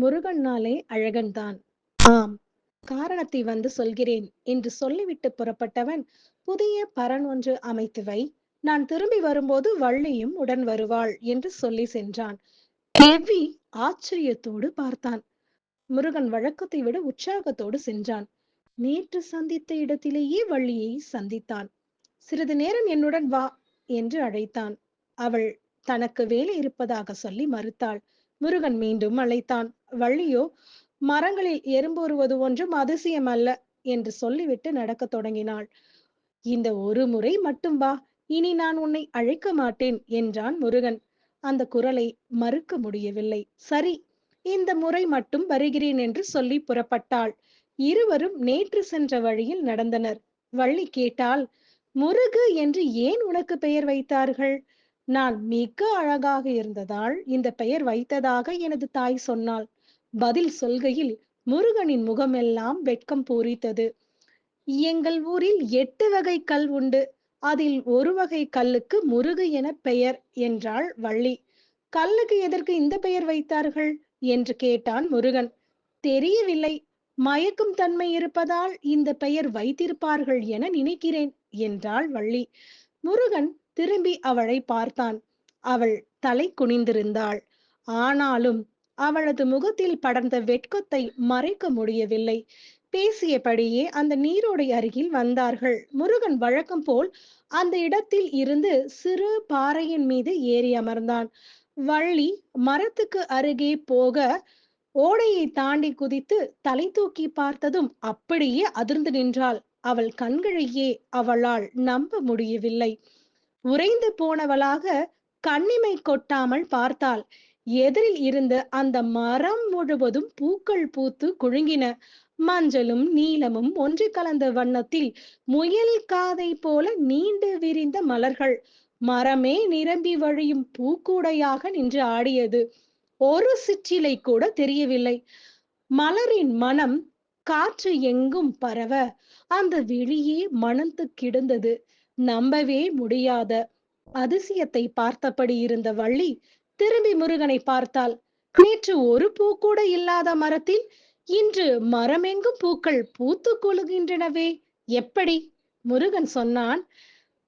முருகன்னாலே அழகன்தான். ஆம் காரணத்தை வந்து சொல்கிறேன் என்று சொல்லிவிட்டு புறப்பட்டவன் புதிய பரன் ஒன்று அமைத்து வை. நான் திரும்பி வரும்போது வள்ளியும் உடன் வருவாள் என்று சொல்லி சென்றான். கேவி ஆச்சரியத்தோடு பார்த்தான். முருகன் வழக்கத்தை விட உற்சாகத்தோடு சென்றான். நேற்று சந்தித்த இடத்திலேயே வள்ளியை சந்தித்தான். சிறிது நேரம் என்னுடன் வா என்று அழைத்தான். அவள் தனக்கு வேலை இருப்பதாக சொல்லி மறுத்தாள். முருகன் மீண்டும் அழைத்தான். வள்ளியோ மரங்களில் எறும்புறுவது ஒன்றும் அதிசயம் அல்ல என்று சொல்லிவிட்டு நடக்கத் தொடங்கினாள். இந்த ஒரு முறை மட்டும் வா இனி நான் உன்னை அழைக்க மாட்டேன் என்றான் முருகன். அந்த குரலை மறுக்க முடியவில்லை. சரி இந்த முறை மட்டும் வருகிறேன் என்று சொல்லி புறப்பட்டாள். இருவரும் நேற்று சென்ற வழியில் நடந்தனர். வள்ளி கேட்டால் முருகு என்று ஏன் உனக்கு பெயர் வைத்தார்கள்? நான் மிக அழகாக இருந்ததால் இந்த பெயர் வைத்ததாக எனது தாய் சொன்னாள். பதில் சொல்கையில் முருகனின் முகமெல்லாம் வெட்கம் பூரித்தது. எங்கள் ஊரில் எட்டு வகை கல் உண்டு. அதில் ஒரு வகை கல்லுக்கு முருகு என பெயர் என்றாள் வள்ளி. கல்லுக்கு எதற்கு இந்த பெயர் வைத்தார்கள்? என்று கேட்டான் முருகன். தெரியவில்லை. மயக்கும் தன்மை இருப்பதால் இந்த பெயர் வைத்திருப்பார்கள் என நினைக்கிறேன் என்றாள் வள்ளி. முருகன் திரும்பி அவளை பார்த்தான். அவள் தலை குனிந்திருந்தாள். ஆனாலும் அவளது முகத்தில் படர்ந்த வெட்கத்தை மறைக்க முடியவில்லை. பேசியபடியே அந்த நீரோடை அருகில் வந்தார்கள். முருகன் வழக்கம் போல் அந்த இடத்தில் இருந்து சிறு பாறையின் மீது ஏறி அமர்ந்தான். வள்ளி மரத்துக்கு அருகே போக ஓடையை தாண்டி குதித்து தலை தூக்கி பார்த்ததும் அப்படியே அதிர்ந்து நின்றாள். அவள் கண்களையே அவளால் நம்ப முடியவில்லை. உறைந்து போனவளாக கண்ணிமை கொட்டாமல் பார்த்தாள். எதிரில் இருந்த அந்த மரம் முழுவதும் பூக்கள் பூத்து குழுங்கின மஞ்சளும் நீலமும் ஒன்று கலந்த வண்ணத்தில் முயல் காதை போல நீண்டு விரிந்த மலர்கள். மரமே நிரம்பி வழியும் பூக்கூடையாக நின்று ஆடியது. ஒரு சிற்றிலை கூட தெரியவில்லை. மலரின் மனம் காற்று எங்கும் பரவ. அந்த விழியே மணந்து கிடந்தது. நம்பவே முடியாத அதிசயத்தை பார்த்தபடி இருந்த வள்ளி திரும்பி முருகனை பார்த்தால் நேற்று ஒரு பூ கூட இல்லாத மரத்தில் இன்று மரமெங்கும் பூக்கள் பூத்து குலுகின்றனவே எப்படி? முருகன் சொன்னான்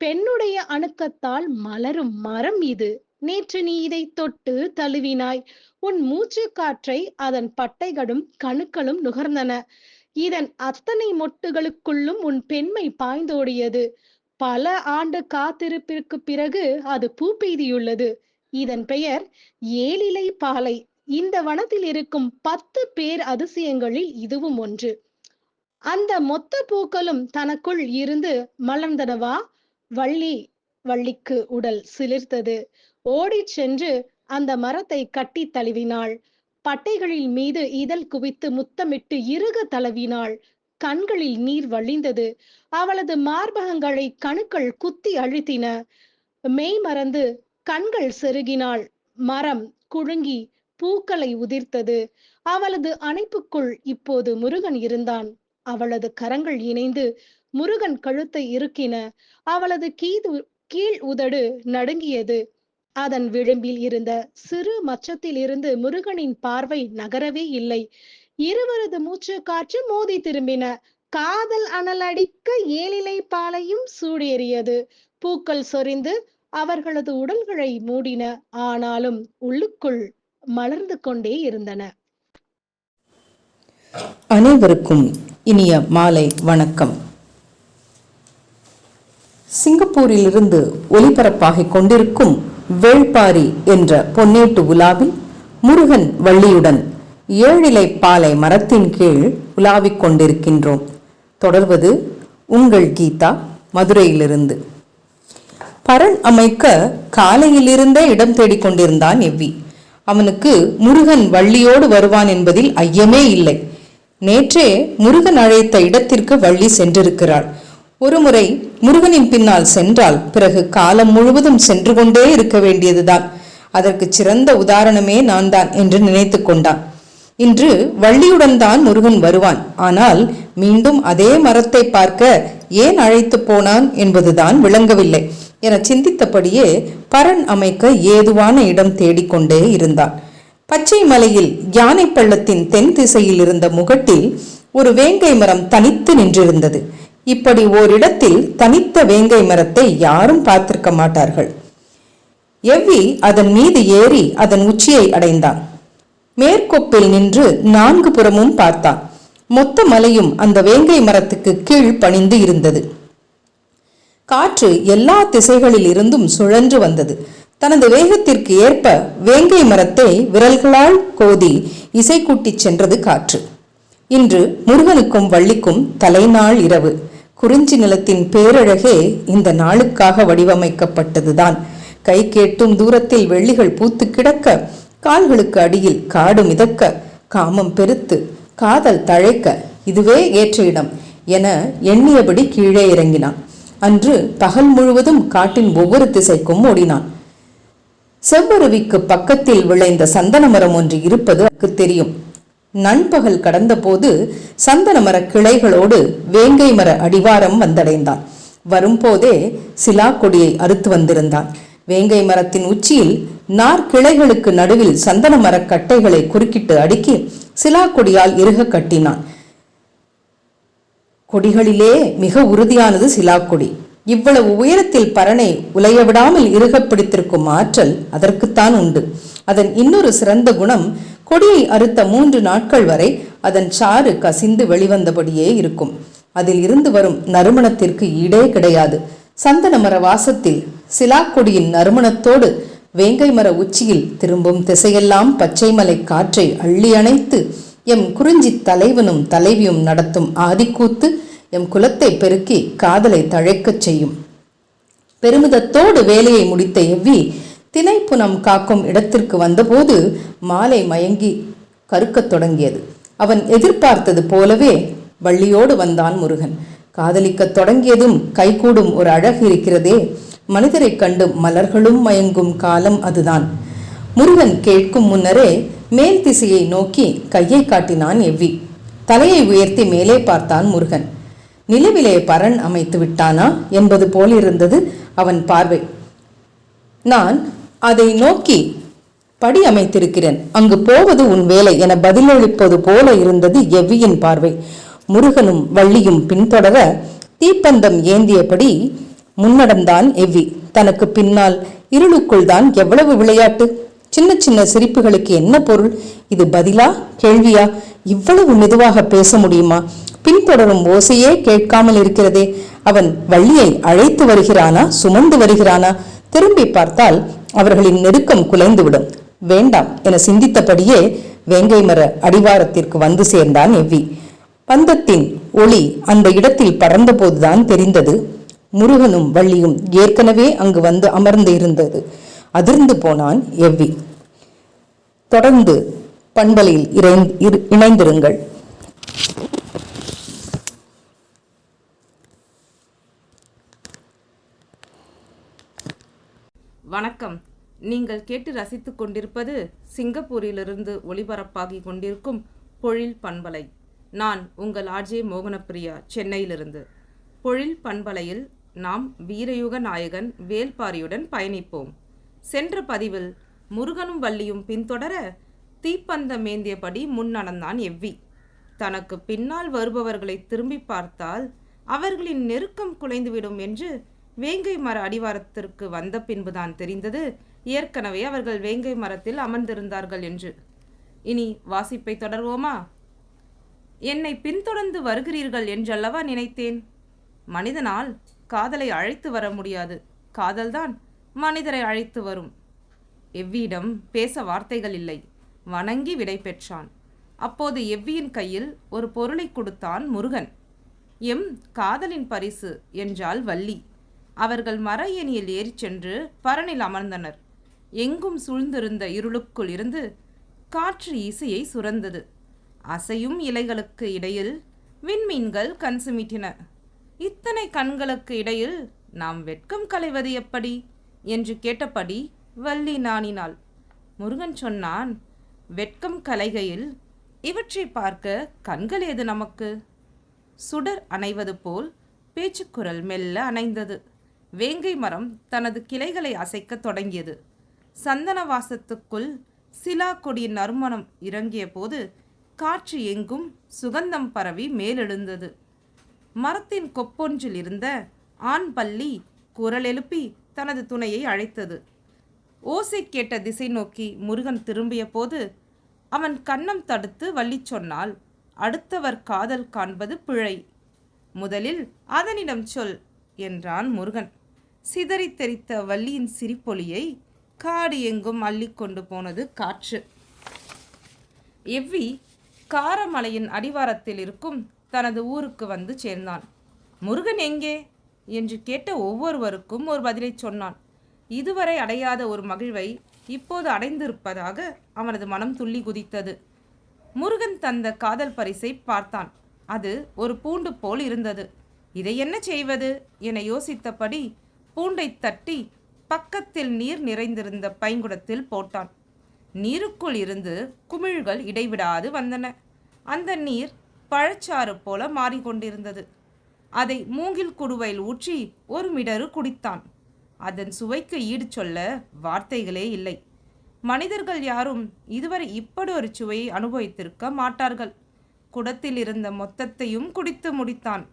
பெண்ணுடைய அணுக்கத்தால் மலரும் மரம் இது. நேற்று நீ இதை தொட்டு தழுவினாய். உன் மூச்சு காற்றை அதன் பட்டைகளும் கணுக்களும் நுகர்ந்தன. இதன் அத்தனை மொட்டுகளுக்குள்ளும் உன் பெண்மை பாய்ந்தோடியது. பல ஆண்டு காத்திருப்பிற்கு பிறகு அது பூ பெய்தியுள்ளது இதன் பெயர் ஏழிலை பாலை. இந்த வனத்தில் இருக்கும் பத்து பேர் அதிசயங்களில் இதுவும் ஒன்று. அந்த மொத்த பூக்களும் தனக்குள் இருந்து மலர்ந்தனவா? வள்ளி வள்ளிக்கு உடல் சிலிர்த்தது. ஓடிச் சென்று அந்த மரத்தை கட்டி தழுவினாள். பட்டைகளில் மீது இதழ் குவித்து முத்தமிட்டு இறுக தழுவினாள். கண்களில் நீர் வழிந்தது. அவளது மார்பகங்களை கணுக்கள் குத்தி அழுத்தின. மெய் மறந்து கண்கள் செருகினாள். மரம் குழுங்கி பூக்களை உதிர்த்தது. அவளது அணைப்புக்குள் இப்போது முருகன் இருந்தான். அவளது கரங்கள் இணைந்து முருகன் கழுத்தை இருக்கின அவளது கீது கீழ் உதடு நடுங்கியது. அதன் விளிம்பில் இருந்த சிறு மச்சத்தில் இருந்து முருகனின் பார்வை நகரவே இல்லை. இருவரது மூச்சு காற்று மோதி திரும்பின. காதல் அனல் அடிக்க ஏழிலை பாலையும் சூடேறியது. பூக்கள் சொரிந்து அவர்களது உடல்களை மூடின. ஆனாலும் உள்ளுக்குள் மலர்ந்து கொண்டே இருந்தன. அனைவருக்கும் இனிய மாலை வணக்கம். சிங்கப்பூரிலிருந்து ஒலிபரப்பாகிக் கொண்டிருக்கும் வேள்பாரி என்ற பொன்னேட்டு உலாவில் முருகன் வள்ளியுடன் ஏழிலை பாலை மரத்தின் கீழ் உலாவிக் கொண்டிருக்கின்றோம். தொடர்வது உங்கள் கீதா மதுரையிலிருந்து. பரண் அமைக்க காலையிலிருந்தே இடம் தேடிக் கொண்டிருந்தான் எவ்வி. அவனுக்கு முருகன் வள்ளியோடு வருவான் என்பதில் ஐயமே இல்லை. நேற்றே முருகன் அழைத்த இடத்திற்கு வள்ளி சென்றிருக்கிறாள். ஒருமுறை முருகனின் பின்னால் சென்றால் பிறகு காலம் முழுவதும் சென்று கொண்டே இருக்க வேண்டியதுதான். அதற்கு சிறந்த உதாரணமே நான் தான் என்று நினைத்து கொண்டான். இன்று வள்ளியுடன் தான் முருகன் வருவான். ஆனால் மீண்டும் அதே மரத்தை பார்க்க ஏன் அழைத்து போனான் என்பதுதான் விளங்கவில்லை. என சிந்தித்தபடியே பரன் அமைக்க ஏதுவான இடம் தேடிக்கொண்டே இருந்தான். பச்சை மலையில் யானை பள்ளத்தின் தென் திசையில் இருந்த முகட்டில் ஒரு வேங்கை மரம் தனித்து நின்றிருந்தது. இப்படி ஓரிடத்தில் தனித்த வேங்கை மரத்தை யாரும் பார்த்திருக்க மாட்டார்கள். எவ்வி அதன் மீது ஏறி அதன் உச்சியை அடைந்தான். மேற்கொப்பில் நின்று நான்கு புறமும் பார்த்தான். மொத்த மலையும் அந்த வேங்கை மரத்துக்கு கீழ் பணிந்து இருந்தது. காற்று எல்லா திசைகளில் இருந்தும் சுழன்று வந்தது. தனது வேகத்திற்கு ஏற்ப வேங்கை மரத்தை விரல்களால் கோதி இசை கூட்டிச் சென்றது காற்று. இன்று முருகனுக்கும் வள்ளிக்கும் தலைநாள் இரவு. குறிஞ்சி நிலத்தின் பேரழகே இந்த நாளுக்காக வடிவமைக்கப்பட்டதுதான். கை கேட்டும் தூரத்தில் வெள்ளிகள் பூத்து கிடக்க கால்களுக்கு அடியில் காடு மிதக்க காமம் பெருத்து காதல் தழைக்க இதுவே ஏற்ற இடம் என எண்ணியபடி கீழே இறங்கினான். அன்று பகல் முழுவதும் காட்டின் ஒவ்வொரு திசைக்கும் ஓடினான். செவ்வருவிக்கு பக்கத்தில் விளைந்த சந்தன மரம் ஒன்று இருப்பது அவனுக்கு தெரியும். நண்பகல் கடந்தபோது சந்தன மர கிளைகளோடு வேங்கை மர அடிவாரம் வந்தடைந்தான். வரும்போதே சிலா கொடியை அறுத்து வந்திருந்தான். வேங்கை மரத்தின் உச்சியில் நார் கிளைகளுக்கு நடுவில் சந்தன மரக் கட்டைகளை குறுக்கிட்டு அடுக்கி சிலா கொடியால் இறுக கட்டினான். கொடிகளிலே மிக உறுதியானது சிலாக்கொடி. இவ்வளவு உயரத்தில் பரனை உலைய விடாமல் பிடித்திருக்கும் ஆற்றல் அதற்குத்தான் உண்டு. அதன் இன்னொரு சிறந்த குணம் கொடியை அறுத்த மூன்று நாட்கள் வரை அதன் சாறு கசிந்து வெளிவந்தபடியே இருக்கும். அதில் இருந்து வரும் நறுமணத்திற்கு ஈடே கிடையாது. சந்தன மர வாசத்தில் சிலாக்கொடியின் நறுமணத்தோடு வேங்கை மர உச்சியில் திரும்பும் திசையெல்லாம் பச்சைமலை காற்றை அள்ளி அணைத்து எம் குறிஞ்சி தலைவனும் தலைவியும் நடத்தும் ஆதிக்கூத்து எம் குலத்தை பெருக்கி காதலை தழைக்கச் செய்யும். பெருமிதத்தோடு வேலையை முடித்த எவ்வி திணைப்புனம் காக்கும் இடத்திற்கு வந்தபோது மாலை மயங்கி கருக்கத் தொடங்கியது. அவன் எதிர்பார்த்தது போலவே வள்ளியோடு வந்தான் முருகன். காதலிக்கத் தொடங்கியதும் கைகூடும் ஒரு அழகு இருக்கிறதே. மனிதரைக் கண்டு மலர்களும் மயங்கும் காலம் அதுதான். முருகன் கேட்கும் முன்னரே மேல் திசையை நோக்கி கையை காட்டினான் எவ்வி. தலையை உயர்த்தி மேலே பார்த்தான் முருகன். நிலவிலே பரன் அமைத்து விட்டானா என்பது போலிருந்தது அவன் பார்வை. நான் அதை நோக்கி படி அமைத்திருக்கிறேன். அங்கு போவது உன் வேலை என பதிலளிப்பது போல இருந்தது எவ்வியின் பார்வை. முருகனும் வள்ளியும் பின்தொடர தீப்பந்தம் ஏந்தியபடி முன்னடந்தான் எவ்வி. தனக்கு பின்னால் இருளுக்குள் தான் எவ்வளவு விளையாட்டு? சின்ன சின்ன சிரிப்புகளுக்கு என்ன பொருள்? இது பதிலா கேள்வியா? இவ்வளவு மெதுவாக பேச முடியுமா? பின்தொடரும் ஓசையே கேட்காமல் இருக்கிறதே. அவன் வள்ளியை அழைத்து வருகிறானா? சுமந்து வருகிறானா? திரும்பி பார்த்தால் அவர்களின் நெருக்கம் குலைந்துவிடும். வேண்டாம் என சிந்தித்தபடியே வேங்கை மர அடிவாரத்திற்கு வந்து சேர்ந்தான் எவ்வி. பந்தத்தின் ஒளி அந்த இடத்தில் பறந்தபோதுதான் தெரிந்தது. முருகனும் வள்ளியும் ஏற்கனவே அங்கு வந்து அமர்ந்து இருந்தது அதிர்ந்து போனான் எவ்வி. தொடர்ந்து பண்பலையில் இணைந்திருங்கள். வணக்கம். நீங்கள் கேட்டு ரசித்துக் கொண்டிருப்பது சிங்கப்பூரிலிருந்து ஒளிபரப்பாகி கொண்டிருக்கும் பொழில் பண்பலை. நான் உங்கள் ஆர்ஜே மோகனப்பிரியா சென்னையிலிருந்து. பொழில் பண்பலையில் நாம் வீரயுக நாயகன் வேல்பாரியுடன் பயணிப்போம். சென்ற பதிவில் முருகனும் வள்ளியும் பின்தொடர தீப்பந்தம் ஏந்தியபடி முன் நடந்தான் எவ்வி. தனக்கு பின்னால் வருபவர்களை திரும்பி பார்த்தால் அவர்களின் நெருக்கம் குலைந்துவிடும் என்று வேங்கை மர அடிவாரத்திற்கு வந்த பின்புதான் தெரிந்தது ஏற்கனவே அவர்கள் வேங்கை மரத்தில் அமர்ந்திருந்தார்கள் என்று. இனி வாசிப்பை தொடர்வோமா? என்னை பின்தொடர்ந்து வருகிறீர்கள் என்றல்லவா நினைத்தேன்? மனிதனால் காதலை அழைத்து வர முடியாது. காதல்தான் மனிதரை அழைத்து வரும். எவ்வியிடம் பேச வார்த்தைகள் இல்லை. வணங்கி விடை பெற்றான். அப்போது எவ்வியின் கையில் ஒரு பொருளை கொடுத்தான் முருகன். எம் காதலின் பரிசு என்றாள் வள்ளி. அவர்கள் மர ஏணியில் ஏறிச் சென்று பரனில் அமர்ந்தனர். எங்கும் சூழ்ந்திருந்த இருளுக்குள் இருந்து காற்று இசையை சுரந்தது. அசையும் இலைகளுக்கு இடையில் விண்மீன்கள் கண் சுமிட்டின. இத்தனை கண்களுக்கு இடையில் நாம் வெட்கம் களைவது எப்படி? என்று கேட்டபடி வள்ளி நாணினாள். முருகன் சொன்னான் வெட்கம் கலைகையில் இவற்றை பார்க்க கண்கள் ஏது நமக்கு? சுடர் அணைவது போல் பேச்சுக்குரல் மெல்ல அணைந்தது. வேங்கை மரம் தனது கிளைகளை அசைக்கத் தொடங்கியது. சந்தன வாசத்துக்குள் சிலா கொடியின் நறுமணம் இறங்கிய போது காற்று எங்கும் சுகந்தம் பரவி மேலெழுந்தது. மரத்தின் கொப்பொன்றில் இருந்த ஆண் பள்ளி குரல் எழுப்பி தனது துணையை அழைத்தது. ஓசை கேட்ட திசை நோக்கி முருகன் திரும்பிய போது அவன் கன்னம் தடுத்து வள்ளி சொன்னால் அடுத்தவர் காதல் காண்பது பிழை. முதலில் அதனிடம் சொல் என்றான் முருகன். சிதறித் தெரித்த வள்ளியின் சிரிப்பொலியை காடு எங்கும் அள்ளிக்கொண்டு போனது காற்று. எவ்வி காரமலையின் அடிவாரத்தில் இருக்கும் தனது ஊருக்கு வந்து சேர்ந்தான். முருகன் எங்கே என்று கேட்ட ஒவ்வொருவருக்கும் ஒரு பதிலை சொன்னான். இதுவரை அடையாத ஒரு மகிழ்வை இப்போது அடைந்திருப்பதாக அவனது மனம் துள்ளி குதித்தது. முருகன் தந்த காதல் பரிசை பார்த்தான். அது ஒரு பூண்டு போல் இருந்தது. இதை என்ன செய்வது என யோசித்தபடி பூண்டை தட்டி பக்கத்தில் நீர் நிறைந்திருந்த பைங்குடத்தில் போட்டான். நீருக்குள் இருந்து குமிழ்கள் இடைவிடாது வந்தன. அந்த நீர் பழச்சாறு போல மாறிக்கொண்டிருந்தது. அதை மூங்கில் குடுவையில் ஊற்றி ஒரு மிடரு குடித்தான். அதன் சுவைக்கு ஈடு சொல்ல வார்த்தைகளே இல்லை. மனிதர்கள் யாரும் இதுவரை இப்படி ஒரு சுவையை அனுபவித்திருக்க மாட்டார்கள். குடத்தில் இருந்த மொத்தத்தையும் குடித்து முடித்தான்.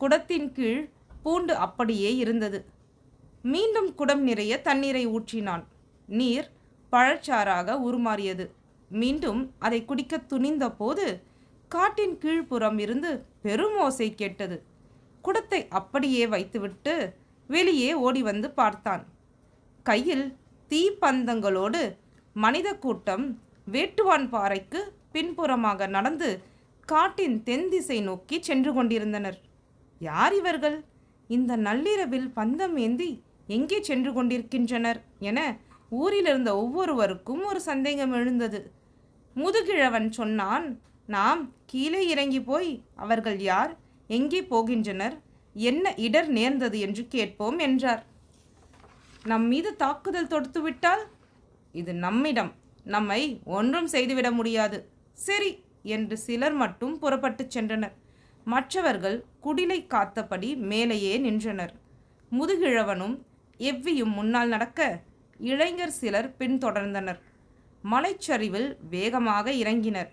குடத்தின் கீழ் பூண்டு அப்படியே இருந்தது. மீண்டும் குடம் நிறைய தண்ணீரை ஊற்றினான். நீர் பழச்சாறாக உருமாறியது. மீண்டும் அதை குடிக்க துணிந்த போது காட்டின் கீழ்ப்புறம் இருந்து பெரும் ஓசை கேட்டது. குடத்தை அப்படியே வைத்துவிட்டு வெளியே ஓடி வந்து பார்த்தான். கையில் தீப்பந்தங்களோடு மனித கூட்டம் வேட்டுவான் பாறைக்கு பின்புறமாக நடந்து காட்டின் தென் திசை நோக்கி சென்று கொண்டிருந்தனர். யார் இவர்கள்? இந்த நள்ளிரவில் பந்தம் ஏந்தி எங்கே சென்று கொண்டிருக்கின்றனர் என ஊரிலிருந்த ஒவ்வொருவருக்கும் ஒரு சந்தேகம் எழுந்தது. முதுகிழவன் சொன்னான் நாம் கீழே இறங்கி போய் அவர்கள் யார்? எங்கே போகின்றனர்? என்ன இடர் நேர்ந்தது என்று கேட்போம் என்றார். நம் மீது தாக்குதல் தொடுத்துவிட்டால்? இது நம்மிடம். நம்மை ஒன்றும் செய்துவிட முடியாது. சரி என்று சிலர் மட்டும் புறப்பட்டுச் சென்றனர். மற்றவர்கள் குடிலை காத்தபடி மேலேயே நின்றனர். முதுகிழவனும் எவ்வியும் முன்னால் நடக்க இளைஞர் சிலர் பின்தொடர்ந்தனர். மலைச்சரிவில் வேகமாக இறங்கினர்.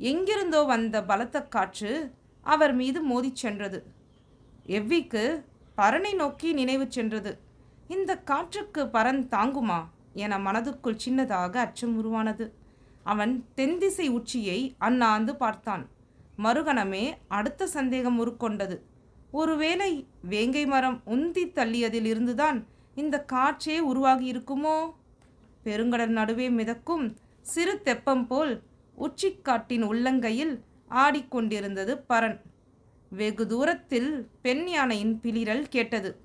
எங்கிருந்தோ வந்த பலத்த காற்று அவர் மீது மோதிச் சென்றது. எவ்விக்கு? பரனை நோக்கி நினைவு சென்றது. இந்த காற்றுக்கு பரன் தாங்குமா? என மனதுக்குள் சின்னதாக அச்சம் உருவானது. அவன் தென்திசை உச்சியை அண்ணாந்து பார்த்தான். மறுகணமே அடுத்த சந்தேகம் உருக்கொண்டது. ஒருவேளை வேங்கை மரம் உந்தி தள்ளியதில் இருந்துதான் இந்த காற்றே உருவாகி இருக்குமோ பெருங்கடல் நடுவே மிதக்கும் சிறு தெப்பம் போல் உச்சிக்காட்டின் உள்ளங்கையில் ஆடிக்கொண்டிருந்தது பரன் வெகு தூரத்தில் பெண் யானையின் பிளிரல் கேட்டது.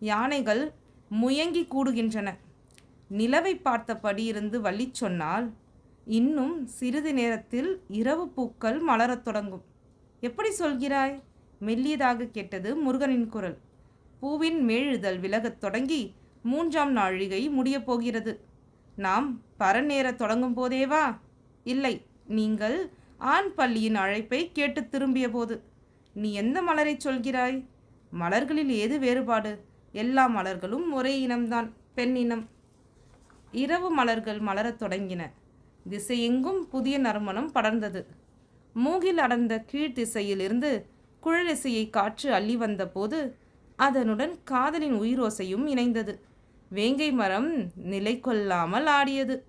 யானைகள் முயங்கி கூடுகின்றன. நிலவை பார்த்தபடி இருந்து வள்ளி சொன்னால் இன்னும் சிறிது நேரத்தில் இரவு பூக்கள் மலரத் தொடங்கும். எப்படி சொல்கிறாய்? மெல்லியதாக கேட்டது முருகனின் குரல். பூவின் மேழுதல் விலகத் தொடங்கி மூன்றாம் நாழிகை முடியப் போகிறது. நாம் பரநேர தொடங்கும் போதேவா இல்லை நீங்கள் ஆண் பள்ளியின் அழைப்பை கேட்டு திரும்பிய போது நீ எந்த மலரை சொல்கிறாய்? மலர்களில் ஏது வேறுபாடு? எல்லா மலர்களும் ஒரே இனம்தான் பெண் இனம். இரவு மலர்கள் மலரத் தொடங்கின. திசையெங்கும் புதிய நறுமணம் படர்ந்தது. மூகில் அடர்ந்த கீழ்த்திசையிலிருந்து குழலிசையை காற்று அள்ளி வந்தபோது அதனுடன் காதலின் உயிரோசையும் இணைந்தது. வேங்கை மரம் நிலை கொள்ளாமல் ஆடியது.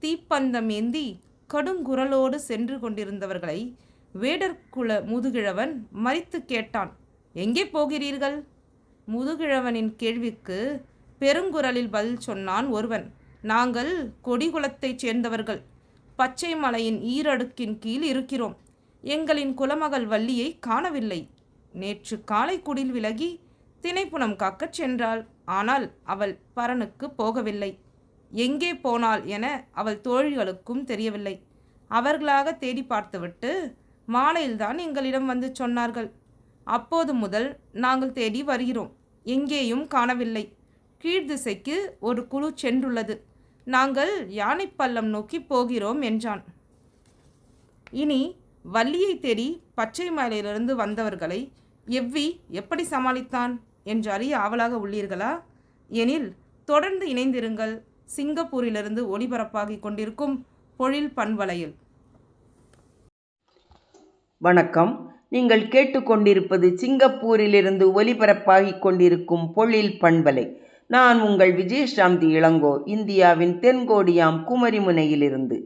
தீப்பந்தம் ஏந்தி கடுங்குரலோடு சென்று கொண்டிருந்தவர்களை வேடர்குல முதுகிழவன் மறித்து கேட்டான் எங்கே போகிறீர்கள்? முதுகிழவனின் கேள்விக்கு பெருங்குரலில் பதில் சொன்னான் ஒருவன் நாங்கள் கொடிகுலத்தைச் சேர்ந்தவர்கள். பச்சை மலையின் ஈரடுக்கின் கீழ் இருக்கிறோம். எங்களின் குலமகள் வள்ளியை காணவில்லை. நேற்று காலை குடில் விலகி திணைப்புணம் காக்கச் சென்றாள். ஆனால் அவள் பரனுக்கு போகவில்லை. எங்கே போனாள் என அவள் தோழிகளுக்கும் தெரியவில்லை. அவர்களாக தேடி பார்த்துவிட்டு மாலையில்தான் எங்களிடம் வந்து சொன்னார்கள். அப்போது முதல் நாங்கள் தேடி வருகிறோம். எங்கேயும் காணவில்லை. கீழ்திசைக்கு ஒரு குழு சென்றுள்ளது. நாங்கள் யானைப்பள்ளம் நோக்கி போகிறோம் என்றான். இனி வள்ளியை தேடி பச்சை மலையிலிருந்து வந்தவர்களை எவ்வி எப்படி சமாளித்தான்? என்று அறிய ஆவலாக உள்ளீர்களா? எனில் தொடர்ந்து இணைந்திருங்கள். சிங்கப்பூரிலிருந்து ஒளிபரப்பாகிக் கொண்டிருக்கும் பொழில் பண்பலையில் வணக்கம். நீங்கள் கேட்டுக்கொண்டிருப்பது சிங்கப்பூரிலிருந்து ஒலிபரப்பாகிக் கொண்டிருக்கும் பொழில் பண்பலை நான் உங்கள் விஜயசாந்தி இளங்கோ இந்தியாவின் தென்கோடியாம் குமரிமுனையிலிருந்து.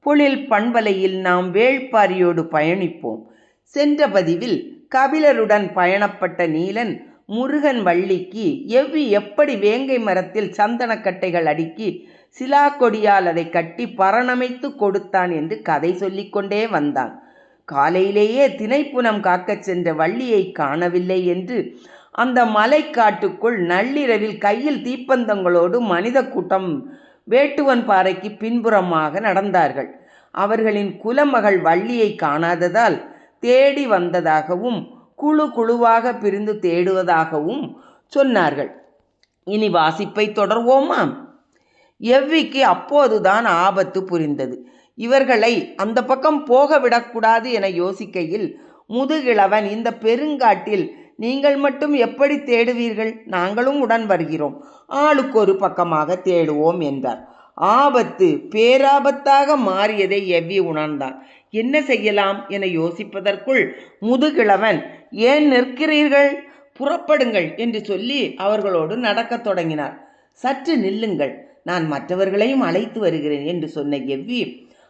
பொழில் பண்பலையில் நாம் வேள்பாரியோடு பயணிப்போம். சென்ற பதிவில் கபிலருடன் பயணப்பட்ட நீலன் முருகன் வள்ளிக்கு எவ்வி எப்படி வேங்கை மரத்தில் சந்தனக்கட்டைகள் அடுக்கி சிலாக்கொடியால் அதை கட்டி பரணமைத்து கொடுத்தான் என்று கதை சொல்லிக்கொண்டே வந்தான். காலையிலேயே தினைப்புனம் காக்கச் சென்ற வள்ளியை காணவில்லை என்று அந்த மலைக்காட்டுக்குள் நள்ளிரவில் கையில் தீப்பந்தங்களோடு மனித கூட்டம் வேட்டுவன் பாறைக்கு பின்புறமாக நடந்தார்கள். அவர்களின் குலமகள் வள்ளியை காணாததால் தேடி வந்ததாகவும் குழு குழுவாக பிரிந்து தேடுவதாகவும் சொன்னார்கள். இனி வாசிப்பை தொடர்வோமா? எவ்விக்கு அப்போதுதான் ஆபத்து புரிந்தது. இவர்களை அந்த பக்கம் போக விடக்கூடாது என யோசிக்கையில் முதுகிழவன் இந்த பெருங்காட்டில் நீங்கள் மட்டும் எப்படி தேடுவீர்கள்? நாங்களும் உடன் வருகிறோம். ஆளுக்கு ஒரு பக்கமாக தேடுவோம் என்றார். ஆபத்து பேராபத்தாக மாறியதை எவ்வி உணர்ந்தான்? என்ன செய்யலாம் என யோசிப்பதற்குள் முதுகிழவன் ஏன் நிற்கிறீர்கள்? புறப்படுங்கள் என்று சொல்லி அவர்களோடு நடக்கத் தொடங்கினார். சற்று நில்லுங்கள் நான் மற்றவர்களையும் அழைத்து வருகிறேன் என்று சொன்ன எவ்வி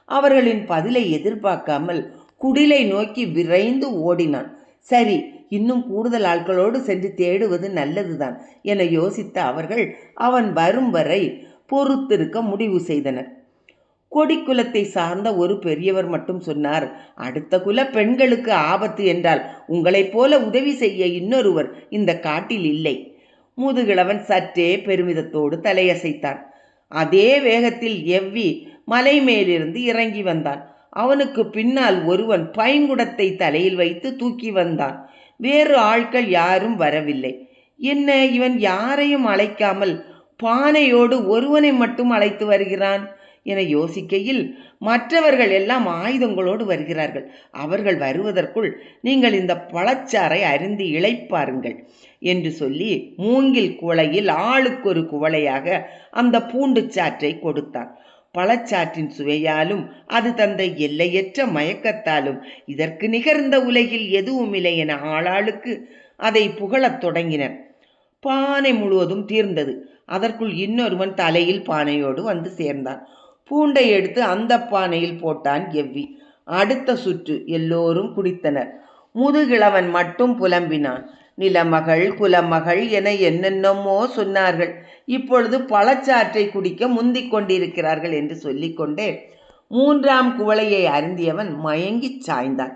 அவர்களின் பதிலை எதிர்பார்க்காமல் குடிலை நோக்கி விரைந்து ஓடினான். சரி இன்னும் கூடுதல் ஆட்களோடு சென்று தேடுவது நல்லதுதான் என யோசித்த அவர்கள் அவன் வரும் வரை பொறுத்திருக்க முடிவு செய்தனர். கொடிக்குலத்தை சார்ந்த ஒரு பெரியவர் மட்டும் சொன்னார் அடுத்த குல பெண்களுக்கு ஆபத்து என்றால் உங்களைப் போல உதவி செய்ய இன்னொருவர் இந்த காட்டில் இல்லை. முதுகிழவன் சற்றே பெருமிதத்தோடு தலையசைத்தான். அதே வேகத்தில் எவ்வி மலை மேலிருந்து இறங்கி வந்தான். அவனுக்கு பின்னால் ஒருவன் பைங்குடத்தை தலையில் வைத்து தூக்கி வந்தான். வேறு ஆட்கள் யாரும் வரவில்லை. என்ன இவன் யாரையும் அழைக்காமல் பானையோடு ஒருவனை மட்டும் அழைத்து வருகிறான் என யோசிக்கையில் மற்றவர்கள் எல்லாம் ஆயுதங்களோடு வருகிறார்கள். அவர்கள் வருவதற்குள் நீங்கள் இந்த பழச்சாறை அறிந்து இழைப்பாருங்கள் என்று சொல்லி மூங்கில் குவளையில் ஆளுக்கொரு குவளையாக அந்த பூண்டு சாற்றை கொடுத்தான். பழச்சாற்றின் சுவையாலும் அது தந்த எல்லையற்ற மயக்கத்தாலும் இதற்கு நிகர்ந்த உலகில் எதுவும் இல்லை என ஆளாளுக்கு அதை புகழத் தொடங்கினர் பானை முழுவதும் தீர்ந்தது. அதற்குள் இன்னொருவன் தலையில் பானையோடு வந்து சேர்ந்தான். பூண்டை எடுத்து அந்த பானையில் போட்டான் எவ்வி. அடுத்த சுற்று எல்லோரும் குடித்தனர். முதுகிழவன் மட்டும் புலம்பினான். நிலமகள் குலமகள் என என்னென்னமோ சொன்னார்கள். இப்பொழுது பழச்சாற்றை குடிக்க முந்திக் கொண்டிருக்கிறார்கள் என்று சொல்லிக்கொண்டே மூன்றாம் குவளையை அருந்தியவன் மயங்கிச் சாய்ந்தான்.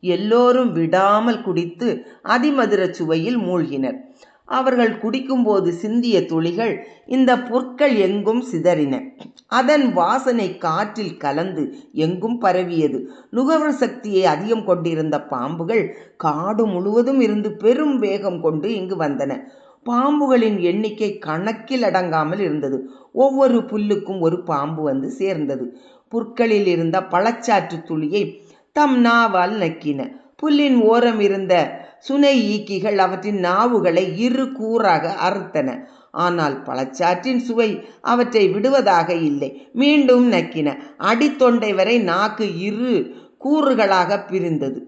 எல்லோரும் விடாமல் குடித்து அதிமதுர சுவையில் மூழ்கினர். அவர்கள் குடிக்கும்போது சிந்திய துளிகள் இந்த புற்கள் எங்கும் சிதறின. அதன் வாசனை காற்றில் கலந்து எங்கும் பரவியது. நுகர்வு சக்தியை அதிகம் கொண்டிருந்த பாம்புகள் காடு முழுவதும் இருந்து பெரும் வேகம் கொண்டு இங்கு வந்தன. பாம்புகளின் எண்ணிக்கை கணக்கில் அடங்காமல் இருந்தது. ஒவ்வொரு புல்லுக்கும் ஒரு பாம்பு வந்து சேர்ந்தது. புற்களில் இருந்த பழச்சாற்று துளியை தம் நாவால் நக்கின. புல்லின் ஓரம் இருந்த சுனை ஈக்கிகள் அவற்றின் நாவுகளை இரு கூறாக அறுத்தன. ஆனால் பழச்சாற்றின் சுவை அவற்றை விடுவதாக இல்லை. மீண்டும் நக்கின. அடித்தொண்டை வரை நாக்கு இரு கூறுகளாக பிரிந்தது.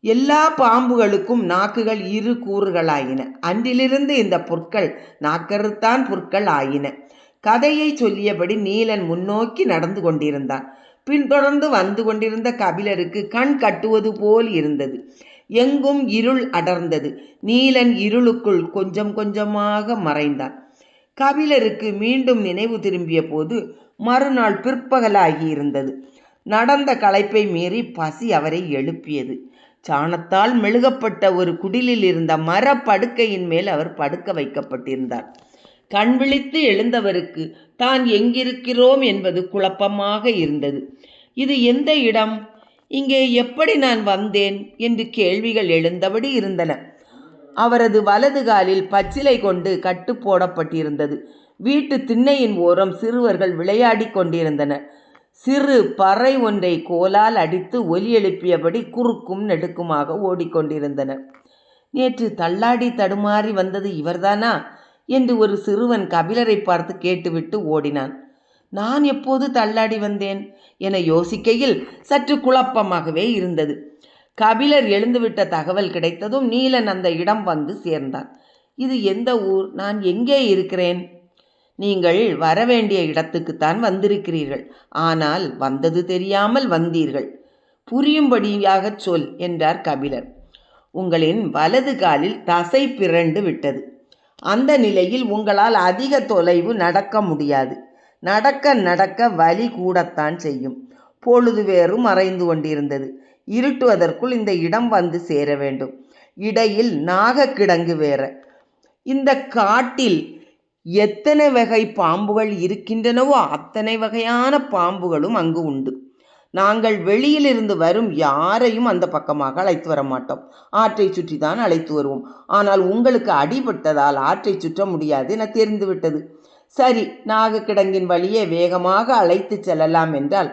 எல்லா பாம்புகளுக்கும் நாக்குகள் இரு கூறுகளாயின. அன்றிலிருந்து இந்த புற்கள் நாக்கருத்தான் புற்கள் ஆயின. கதையை சொல்லியபடி நீலன் முன்னோக்கி நடந்து கொண்டிருந்தான். பின்தொடர்ந்து வந்து கொண்டிருந்த கபிலருக்கு கண் கட்டுவது போல் இருந்தது. எங்கும் இருள் அடர்ந்தது. நீலன் இருளுக்குள் கொஞ்சம் கொஞ்சமாக மறைந்தான். கபிலருக்கு மீண்டும் நினைவு திரும்பிய போது மறுநாள் பிற்பகலாகி இருந்தது. நடந்த களைப்பை மீறி பசி அவரை எழுப்பியது. சாணத்தால் மெழுகப்பட்ட ஒரு குடிலில் இருந்த மரப்படுக்கையின் மேல் அவர் படுக்க வைக்கப்பட்டிருந்தார். கண் விழித்து எழுந்தவருக்கு தான் எங்கிருக்கிறோம்? என்பது குழப்பமாக இருந்தது. இது எந்த இடம்? இங்கே எப்படி நான் வந்தேன்? என்று கேள்விகள் எழுந்தபடி இருந்தன. அவரது வலது காலில் பச்சிலை கொண்டு கட்டு போடப்பட்டிருந்தது. வீட்டு திண்ணையின் ஓரம் சிறுவர்கள் விளையாடிக் கொண்டிருந்தனர் சிறு பறை ஒன்றை கோலால் அடித்து ஒலி எழுப்பியபடி குறுக்கும் நெடுக்குமாக ஓடிக்கொண்டிருந்தன நேற்று தள்ளாடி தடுமாறி வந்தது இவர்தானா? என்று ஒரு சிறுவன் கபிலரை பார்த்து கேட்டுவிட்டு ஓடினான். நான் எப்போது தள்ளாடி வந்தேன்? என யோசிக்கையில் சற்று குழப்பமாகவே இருந்தது. கபிலர் எழுந்துவிட்ட தகவல் கிடைத்ததும் நீலன் அந்த இடம் வந்து சேர்ந்தான். இது எந்த ஊர்? நான் எங்கே இருக்கிறேன்? நீங்கள் வரவேண்டிய இடத்துக்குத்தான் வந்திருக்கிறீர்கள். ஆனால் வந்தது தெரியாமல் வந்தீர்கள். புரியும்படியாகச் சொல் என்றார் கபிலர். உங்களின் வலது காலில் தசை பிறண்டு விட்டது. அந்த நிலையில் உங்களால் அதிக தொலைவு நடக்க முடியாது. நடக்க நடக்க வலி கூடத்தான் செய்யும். பொழுது வேறு மறைந்து கொண்டிருந்தது. இருட்டுவதற்குள் இந்த இடம் வந்து சேர வேண்டும். இடையில் நாகக்கிடங்கு வேற. இந்த காட்டில் எத்தனை வகை பாம்புகள் இருக்கின்றனவோ அத்தனை வகையான பாம்புகளும் அங்கு உண்டு. நாங்கள் வெளியிலிருந்து வரும் யாரையும் அந்த பக்கமாக அழைத்து வர மாட்டோம். ஆற்றை சுற்றி தான் அழைத்து வருவோம். ஆனால் உங்களுக்கு அடிபட்டதால் ஆற்றை சுற்ற முடியாது என தெரிந்துவிட்டது. சரி நாகக்கிடங்கின் வழியே வேகமாக அழைத்து செல்லலாம் என்றால்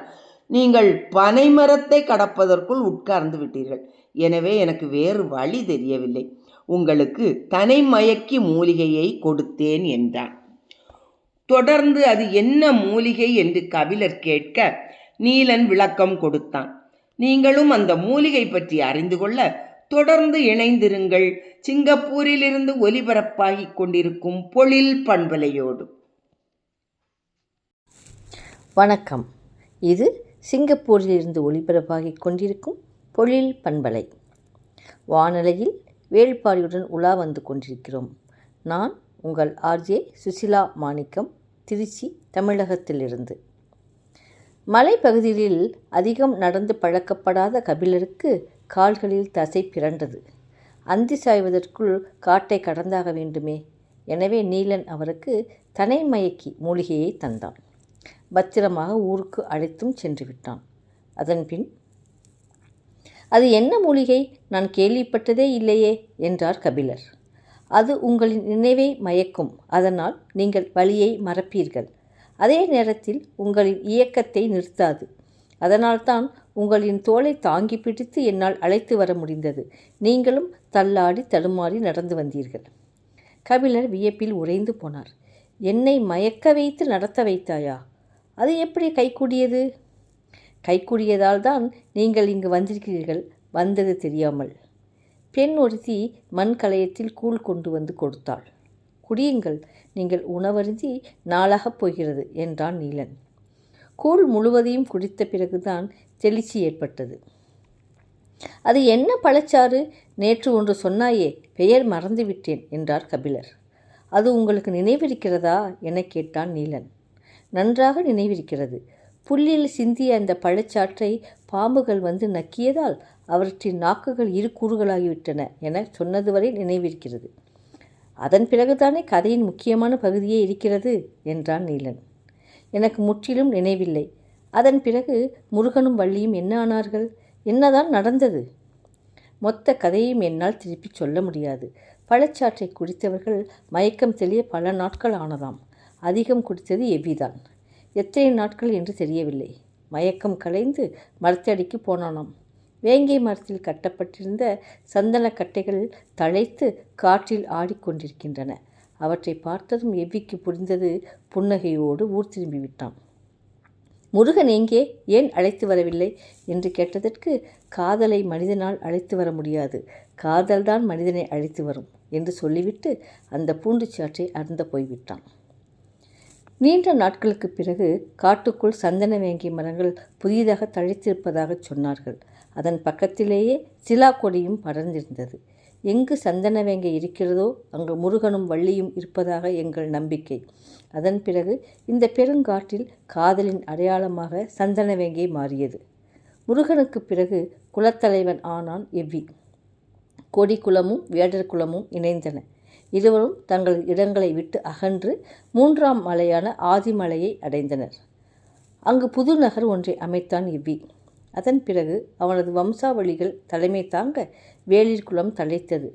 நீங்கள் பனைமரத்தை கடப்பதற்குள் உட்கார்ந்து விட்டீர்கள். எனவே எனக்கு வேறு வழி தெரியவில்லை. உங்களுக்கு தனை மயக்கி மூலிகையை கொடுத்தேன் என்றான். தொடர்ந்து அது என்ன மூலிகை என்று கபிலர் கேட்க நீலன் விளக்கம் கொடுத்தான். நீங்களும் அந்த மூலிகை பற்றி அறிந்து கொள்ள தொடர்ந்து இணைந்திருங்கள். சிங்கப்பூரிலிருந்து ஒலிபரப்பாகிக் கொண்டிருக்கும் பொழில் பண்பலையோடு. வணக்கம். இது சிங்கப்பூரிலிருந்து ஒளிபரப்பாகிக் கொண்டிருக்கும் பொழில் பண்பலை. வானலையில் வேள்பாரியுடன் உலா வந்து கொண்டிருக்கிறோம். நான் உங்கள் ஆர்ஜே சுசிலா மாணிக்கம் திருச்சி தமிழகத்திலிருந்து. மலைப்பகுதியில் அதிகம் நடந்து பழக்கப்படாத கபிலருக்கு கால்களில் தசை பிறண்டது. அந்தி சாய்வதற்குள் காட்டை கடந்தாக வேண்டுமே. எனவே நீலன் அவருக்கு தனை மயக்கி மூலிகையை தந்தான். பத்திரமாக ஊருக்கு அழைத்தும் சென்று விட்டான் அதன்பின் அது என்ன மூலிகை? நான் கேள்விப்பட்டதே இல்லையே என்றார் கபிலர். அது உங்களின் நினைவை மயக்கும். அதனால் நீங்கள் வழியை மறப்பீர்கள். அதே நேரத்தில் உங்களின் இயக்கத்தை நிறுத்தாது. அதனால்தான் உங்களின் தோலை தாங்கி பிடித்து என்னால் அழைத்து வர முடிந்தது. நீங்களும் தள்ளாடி தடுமாறி நடந்து வந்தீர்கள். கபிலர் வியப்பில் உறைந்து போனார். என்னை மயக்க வைத்து நடத்த வைத்தாயா? அது எப்படி கைக்கூடியது கைக்கூடியதால் தான் நீங்கள் இங்கு வந்திருக்கிறீர்கள். வந்தது தெரியாமல். பெண் ஒருத்தி மண் கலையத்தில் கூழ் கொண்டு வந்து கொடுத்தாள். குடியுங்கள் நீங்கள் உணவருந்தி நாளாகப் போகிறது என்றான் நீலன். கூழ் முழுவதையும் குடித்த பிறகுதான் தெளிச்சி ஏற்பட்டது. அது என்ன பழச்சாறு? நேற்று ஒன்று சொன்னாயே பெயர் மறந்துவிட்டேன் என்றார் கபிலர். அது உங்களுக்கு நினைவிருக்கிறதா? என கேட்டான் நீலன். நன்றாக நினைவிருக்கிறது. புல்லில் சிந்திய அந்த பழச்சாற்றை பாம்புகள் வந்து நக்கியதால் அவற்றின் நாக்குகள் இரு கூறுகளாகிவிட்டன என சொன்னது வரை நினைவிருக்கிறது. அதன் பிறகுதானே கதையின் முக்கியமான பகுதியே இருக்கிறது என்றான் நீலன். எனக்கு முற்றிலும் நினைவில்லை. அதன் பிறகு முருகனும் வள்ளியும் என்ன ஆனார்கள்? என்னதான் நடந்தது? மொத்த கதையும் என்னால் திருப்பிச் சொல்ல முடியாது. பழச்சாற்றை குடித்தவர்கள் மயக்கம் தெளிய பல நாட்கள் ஆனதாம். அதிகம் குடித்தது எவ்விதான்? எத்தனை நாட்கள் என்று தெரியவில்லை. மயக்கம் கலைந்து மரத்தடிக்கு போனானாம். வேங்கை மரத்தில் கட்டப்பட்டிருந்த சந்தன கட்டைகள் தழைத்து காற்றில் ஆடிக்கொண்டிருக்கின்றன அவற்றை பார்த்ததும் எவ்விக்கு புரிந்தது? புன்னகையோடு ஊர் திரும்பி விட்டான் முருகன் எங்கே? ஏன் அழைத்து வரவில்லை? என்று கேட்டதற்கு காதலை மனிதனால் அழைத்து வர முடியாது. காதல்தான் மனிதனை அழைத்து வரும் என்று சொல்லிவிட்டு அந்த பூண்டுச்சாற்றை அருந்த போய்விட்டான். நீண்ட நாட்களுக்கு பிறகு காட்டுக்குள் சந்தன வேங்கி மரங்கள் புதிதாக தழைத்திருப்பதாக சொன்னார்கள். அதன் பக்கத்திலேயே சிலா கொடியும் படர்ந்திருந்தது. எங்கு சந்தன வேங்கை இருக்கிறதோ அங்கு முருகனும் வள்ளியும் இருப்பதாக எங்கள் நம்பிக்கை. அதன் பிறகு இந்த பெருங்காட்டில் காதலின் அடையாளமாக சந்தன வேங்கை மாறியது. முருகனுக்கு பிறகு குலத்தலைவன் ஆனான் எவ்வி. கொடி குலமும் வேடர் குலமும் இணைந்தன. இருவரும் தங்கள் இடங்களை விட்டு அகன்று மூன்றாம் மலையான ஆதிமலையை அடைந்தனர். அங்கு புது நகர் ஒன்றை அமைத்தான் இவ்வி. அதன் பிறகு அவனது வம்சாவளிகள் தலைமை தாங்க வேளிர்குளம் தழைத்தது.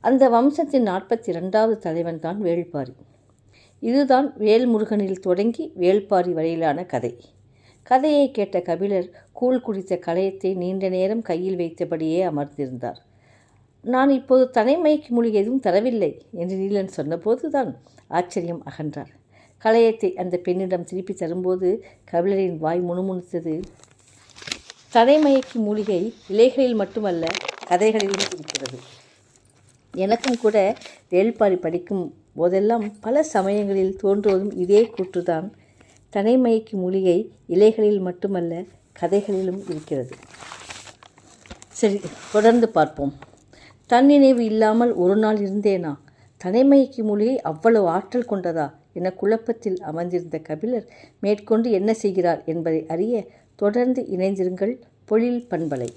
அந்த வம்சத்தின் நாற்பத்தி இரண்டாவது தலைவன் தான் வேள்பாரி. இதுதான் வேல்முருகனில் தொடங்கி வேள்பாரி வரையிலான கதை. கதையை கேட்ட கபிலர் கூழ் குடித்த கலையத்தை நீண்ட நேரம் கையில் வைத்தபடியே அமர்ந்திருந்தார். நான் இப்போது தனிமைக்கு மொழி எதுவும் தரவில்லை என்று நீலன் சொன்னபோதுதான் ஆச்சரியம் அகன்றார். கலையத்தை அந்த பெண்ணிடம் திருப்பி தரும்போது கபிலரின் வாய் முணுமுணுத்தது. தலைமயக்கு மூலிகை இலைகளில் மட்டுமல்ல கதைகளிலும் இருக்கிறது. எனக்கும் கூட வேள்பாரி படிக்கும் போதெல்லாம் பல சமயங்களில் தோன்றுவதும் இதே கூற்றுதான். தனைமயக்கி மூலிகை இலைகளில் மட்டுமல்ல கதைகளிலும் இருக்கிறது. சரி தொடர்ந்து பார்ப்போம். தன்னினைவு இல்லாமல் ஒரு நாள் இருந்தேனா? தலைமைக்கு மொழியை அவ்வளவு ஆற்றல் கொண்டதா? என குழப்பத்தில் அமர்ந்திருந்த கபிலர் மேற்கொண்டு என்ன செய்கிறார் என்பதை அறிய தொடர்ந்து இணைந்திருங்கள் பொழில் பண்பலை.